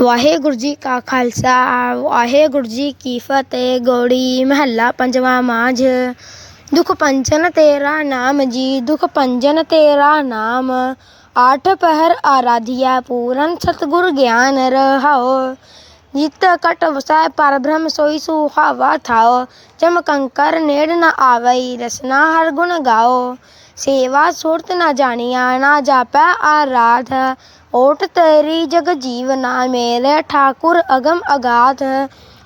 ਵਾਹਿਗੁਰੂ ਜੀ ਕਾ ਖਾਲਸਾ, ਵਾਹਿਗੁਰੂ ਜੀ ਕੀ ਫਤਿਹ, ਗੋੜੀ ਮਹੱਲਾ ਪੰਜਵਾਂ ਮਾਝ। ਦੁਖ ਪੰਜਨ ਤੇਰਾ ਨਾਮ ਜੀ, ਦੁਖ ਪੰਜਨ ਤੇਰਾ ਨਾਮ। ਆਠ ਪਹਿਰ ਆਰਾਧਿਆ ਪੂਰਨ ਸਤਿਗੁਰ ਗਿਆਨ ਰਹਾਓ। ਜਿਤ ਕਟ ਵਸੈ ਪਰ ਬ੍ਰਹਮ ਸੋਈ ਸੁਹਾਵਾ ਥਾਓ। ਜਮ ਕੰਕਰ ਨੇੜ ਨ ਆਵਈ ਰਸਨਾ ਹਰ ਗੁਣ ਗਾਓ। ਸੇਵਾ ਸੁਰਤ ਨਾ ਜਾਣੀਆ, ਨਾ ਜਾਪੈ ਆਰਾਧ। ਓਟ ਤੇਰੀ ਜਗ ਜੀਵਨਾ ਮੇਰੇ ਠਾਕੁਰ ਅਗਮ ਅਗਾਧ।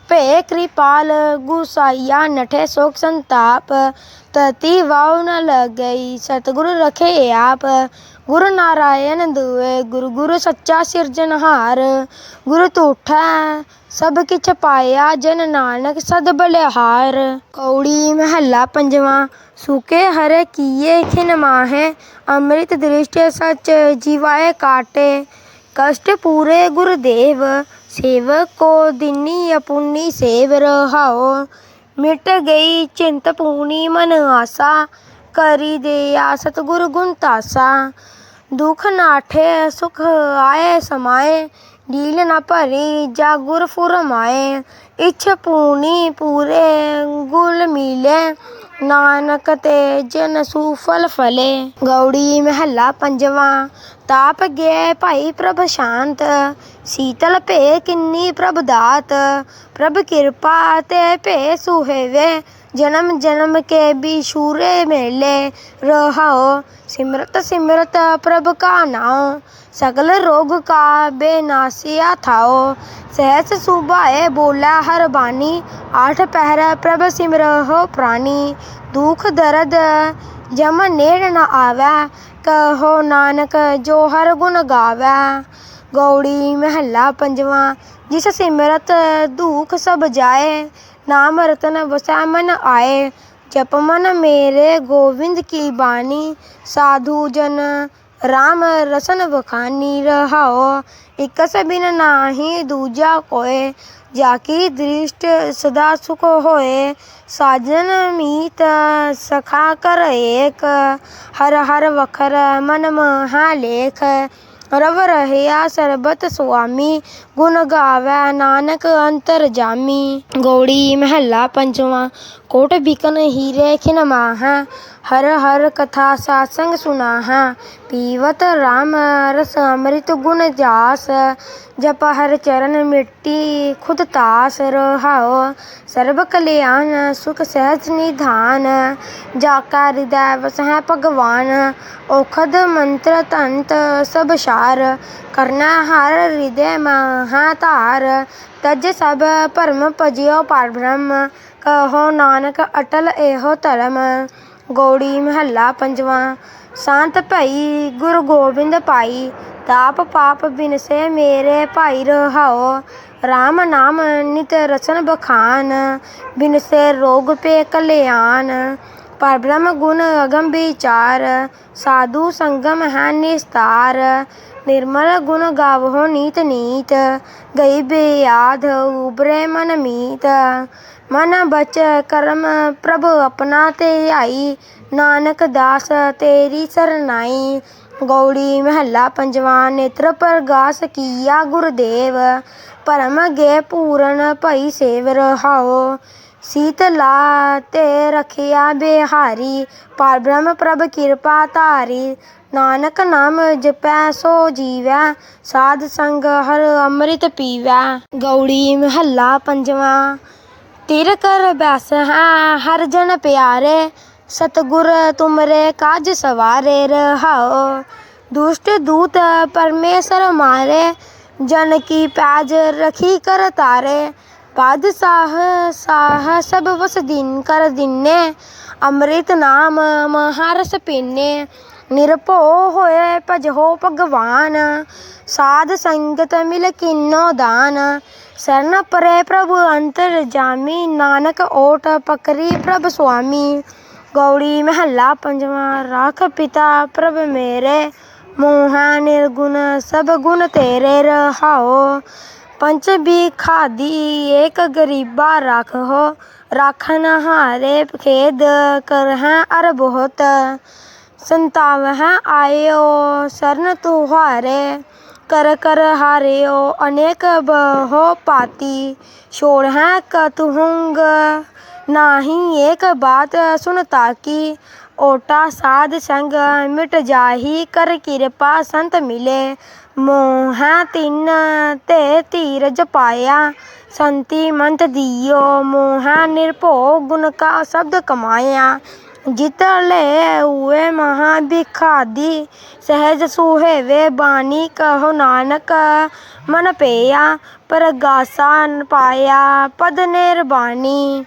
ਭੇ ਕਿਰਪਾਲ ਗੁਸਾਈਆ, ਨਠੇ ਸੋਖ ਸੰਤਾਪ। ਤਤੀ ਵਾਉ ਨ ਲਗਈ, ਸਤਿਗੁਰ ਰਖੇ ਆਪ। ਗੁਰ ਨਾਰਾਇਣ ਦੁਏ, ਗੁਰ ਗੁਰ ਸੱਚਾ ਸਿਰਜਨਹਾਰ ਗੁਰੂ ਤੂਠੈ ਸਭ ਕਿਛ ਪਾਇਆ ਜਨ ਨਾਨਕ, ਸਦ ਬਲਿਹਾਰ। ਕੌੜੀ ਮਹੱਲਾ ਪੰਜਵਾਂ, ਸੂਕੇ ਹਰੇ ਕੀਏ ਖਿਨ ਮਾਹੇ। ਅੰਮ੍ਰਿਤ ਦ੍ਰਿਸ਼ਟ ਸਚ ਜੀਵਾਏ ਕਾਟੇ। ਕਸ਼ਟ ਪੂਰੇ ਗੁਰਦੇਵ, ਸੇਵਕ ਕੋ ਦਿਨੀ ਅਪੁੰਨੀ ਸੇਵ ਰਹਾਓ ਮਿਟ ਗਈ ਚਿੰਤ ਪੂਣੀ ਮਨ ਆਸਾ, ਕਰੀ ਦੇ ਆ ਗੁਰ ਗੁਣ ਤਾਸਾ। ਦੁਖ ਨਾਠੇ ਸੁਖ ਆਏ ਸਮਾਏ ਢੀਲ ਨਾ ਭਰੀ, ਜਾ ਗੁਰ ਫੁਰਮਾਏ ਇਛ ਪੂਣੀ ਪੂਰੇ, ਗੁਲ ਮਿਲੇ। ਨਾਨਕ ਤੇ ਜਨ ਸੂਫਲ ਫਲੇ। ਗੌੜੀ ਮਹੱਲਾ ਪੰਜਵਾਂ, ਤਾਪ ਗਏ ਭਾਈ ਪ੍ਰਭ ਸ਼ਾਂਤ। ਸੀਤਲ ਭੇ ਕਿੰਨੀ ਪ੍ਰਭ ਦਾਤ। ਪ੍ਰਭ ਕਿਰਪਾ ਤੇ ਭੇ ਸੁਹੇਵੇ। ਜਨਮ ਜਨਮ ਕੇ ਵੀ ਸ਼ੂਰੇ ਮੇਲੇ ਰਹਾਓ। ਸਿਮਰਤ ਸਿਮਰਤ ਪ੍ਰਭ ਕਾ ਨਾਉ, ਸਗਲ ਰੋਗ ਕਾ ਬੇਨਾਸਿਆ ਥਾਓ ਸਹਿਸ ਸੁਭਾਏ ਬੋਲਾ ਹਰ ਬਾਣੀ, ਆਠ ਪਹਿਰ ਪ੍ਰਭ ਸਿਮਰਹੁ ਪ੍ਰਾਨੀ ਦੁਖ ਦਰਦ ਜਮ ਨੇੜ ਨ ਆਵੈ, ਕਹੋ ਨਾਨਕ ਜੋ ਹਰ ਗੁਣ ਗਾਵੈ। ਗੌੜੀ, ਮਹੱਲਾ ਪੰਜਵਾਂ, ਜਿਸ ਸਿਮਰਤ ਦੁਖ ਸਭ ਜਾਏ, ਨਾਮ ਰਤਨ ਵਸੈ ਮਨ ਆਏ, ਜਪ ਮਨ ਮੇਰੇ ਗੋਵਿੰਦ ਕੀ ਬਾਣੀ, ਸਾਧੂ ਜਨ ਰਾਮ ਰਸਨ ਬਖਾਨੀ ਰਹਾਓ ਇਕ ਸबिन ਨਾਹੀ ਦੂਜਾ ਕੋਏ, ਜਾ ਕੀ ਦ੍ਰਿਸ਼ਟ ਸਦਾ ਸੁਖ ਹੋਏ, ਸਾਜਨ ਮੀਤ ਸਖਾ ਕਰ ਏਕ, ਹਰ ਹਰ ਵਖਰ ਮਨ ਮਹਾ ਲੇਖ ਰਵ ਰਹਿਆ ਸਰਬਤ ਸੁਆਮੀ, ਗੁਣ ਗਾਵੈ ਨਾਨਕ ਅੰਤਰ ਜਾਮੀ। ਗੌੜੀ ਮਹੱਲਾ ਪੰਜਵਾਂ, ਕੋਟ ਬਿਕਨ ਹੀਰੇ ਖਿਨ ਮਾਹਾ ਹਰ ਹਰ ਕਥਾ ਸਾਸੰਗ ਸੁਨਾਹਾ। ਪੀਵਤ ਰਾਮ ਰਸ ਅੰਮ੍ਰਿਤ ਗੁਣ ਜਾਸ। ਜਪ ਹਰ ਚਰਨ ਮਿੱਟੀ ਖੁਦ ਤਾਸ। ਰਹਾਓ ਸਰਬ ਕਲਿਆਣ ਸੁਖ ਸਹਿਜ ਨਿਧਾਨ। ਜਾ ਕਾ ਹਿਰਦੈ ਵਸਹਿ ਭਗਵਾਨ। ਔਖਦ ਮੰਤਰ ਤੰਤ ਸਭ ਸਾਰ ਕਰਨਾ ਹਰ ਹਿਰਦੈ ਮਹਾ ਧਾਰ। ਤਜ ਸਭ ਭਰਮ ਭਜਿਓ ਪਰਬ੍ਰਹਮ ਕਹੋ ਨਾਨਕ ਅਟਲ ਇਹੋ ਧਰਮ। ਗੌੜੀ ਮਹੱਲਾ ਪੰਜਵਾਂ। ਸੰਤ ਭਈ ਗੁਰ ਗੋਬਿੰਦ ਪਾਈ ਤਾਪ ਪਾਪ ਬਿਨਸੇ ਮੇਰੇ ਭਾਈ ਰਹਾਓ ਰਾਮ ਨਾਮ ਨਿਤ ਰਸਨ ਬਖਾਨ, ਬਿਨਸੇ ਰੋਗ ਪੇ ਕਲਿਆਣ। ਪਰ ਬ੍ਰਹਮ ਗੁਣ ਅਗਮ ਵਿਚਾਰ, ਸਾਧੂ ਸੰਗਮ ਹੈ ਨਿਸਤਾਰ, ਨਿਰਮਲ ਗੁਣ ਗਾਵੋ ਨੀਤ ਨੀਤ, ਗਈ ਬਿਆਧ ਉਬਰੇ ਮਨ ਮਨ ਬਚ ਕਰਮ ਪ੍ਰਭ ਆਪਣਾ ਤੇ ਆਈ, ਨਾਨਕ ਦਾਸ ਤੇਰੀ ਸਰਨਾਈ, ਗੌੜੀ ਮਹੱਲਾ ਪੰਜਵਾਂ, ਨੇਤਰ ਪ੍ਰਗਾਸ ਕੀਆ ਗੁਰਦੇਵ, ਪਰਮ ਗੇ ਪੂਰਨ ਭਈ ਸੇਵ ਰਹਾਓ ਸੀਤਲਾ ਤੇ ਰਖਿਆ ਬਿਹਾਰੀ, ਪਰ ਬ੍ਰਹਮ ਪ੍ਰਭ ਕਿਰਪਾ ਧਾਰੀ। ਨਾਨਕ ਨਾਮ ਜਪੈ, ਸੋ ਜੀਵੈ, ਸਾਧ ਸੰਗ ਹਰ ਅੰਮ੍ਰਿਤ ਪੀਵੈ। ਗੌੜੀ ਮਹੱਲਾ ਪੰਜਵਾਂ, ਤਿਰ ਕਰ ਬੈਸ ਹੈ ਹਰ ਜਨ ਪਿਆਰੇ। ਸਤਗੁਰ ਤੁਮਰੇ ਕਾਜ ਸਵਾਰੇ ਰਹਾਓ ਦੁਸ਼ਟ ਦੂਤ ਪਰਮੇਸ਼ਰ ਮਾਰੇ, ਜਨ ਕੀ ਪੈਜ ਰਖੀ ਕਰ ਤਾਰੇ। ਬਾਦਸ਼ਾਹ ਸਾਹ ਸਭ ਵਸ ਦਿਨ ਕਰ ਦਿਨੇ, ਅੰਮ੍ਰਿਤ ਨਾਮ ਮਹਾਰਸ ਪੀਨੇ। ਨਿਰਭਉ ਹੋਏ ਭਜੋ ਭਗਵਾਨ, ਸਾਧ ਸੰਗਤ ਮਿਲ ਕੀਨੋ ਦਾਨ। ਸਰਨ ਪਰੇ ਪ੍ਰਭੂ ਅੰਤਰ ਜਾਮੀ, ਨਾਨਕ ਓਟ ਪਕਰੀ ਪ੍ਰਭ ਸੁਆਮੀ। ਗੌੜੀ ਮਹੱਲਾ ਪੰਜਵਾਂ, ਰਾਖ ਪਿਤਾ ਪ੍ਰਭ ਮੇਰੇ। ਮੋਹਾ ਨਿਰਗੁਣ ਸਭ ਗੁਣ ਤੇਰੇ ਰਹਾਓ ਪੰਚ ਵੀ ਖਾਦੀ ਏਕ ਗਰੀਬਾ ਰਾਖੋ ਰਾਖਨ ਹਾਰੇ ਖੇਦ ਕਰਹਿ ਅਰ ਬਹੁਤ ਸੰਤਾਵ ਹੈ ਆਇਓ, ਸਰਨ ਤੁਹਾਰੇ, ਕਰ ਕਰ ਹਾਰਿਓ, ਅਨੇਕ ਬਹੁ ਪਾਤੀ। ਛੋੜ ਹੈ ਕਤਹੁੰਗ, ਨਾਹੀ ਏਕ ਬਾਤ ਸੁਨਤਾ ਕੀ ਓਟਾ ਸਾਧ ਸੰਗ ਮਿਟ ਜਾਹੀ, ਕਰ ਕਿਰਪਾ ਸੰਤ ਮਿਲੇ। ਮੋਹ ਤਿੰਨ ਤੇ ਧੀਰਜ ਪਾਇਆ, ਸੰਤੀ ਮੰਤ ਦਿਓ। ਮੋਹ ਹੈ ਨਿਰਭਉ ਗੁਣ ਕਾ ਸ਼ਬਦ ਕਮਾਇਆ। ਜਿਤ ਲੈ ਹੁਏ ਮਹਾ ਬਿਖਾਦੀ, ਸਹਿਜ ਸੁਹੇਵੇ ਬਾਣੀ ਕਹੋ ਨਾਨਕ, ਮਨ ਪਈਆ ਪਰਗਾਸਾ ਪਾਇਆ, ਪਦ ਨਿਰਬਾਣੀ।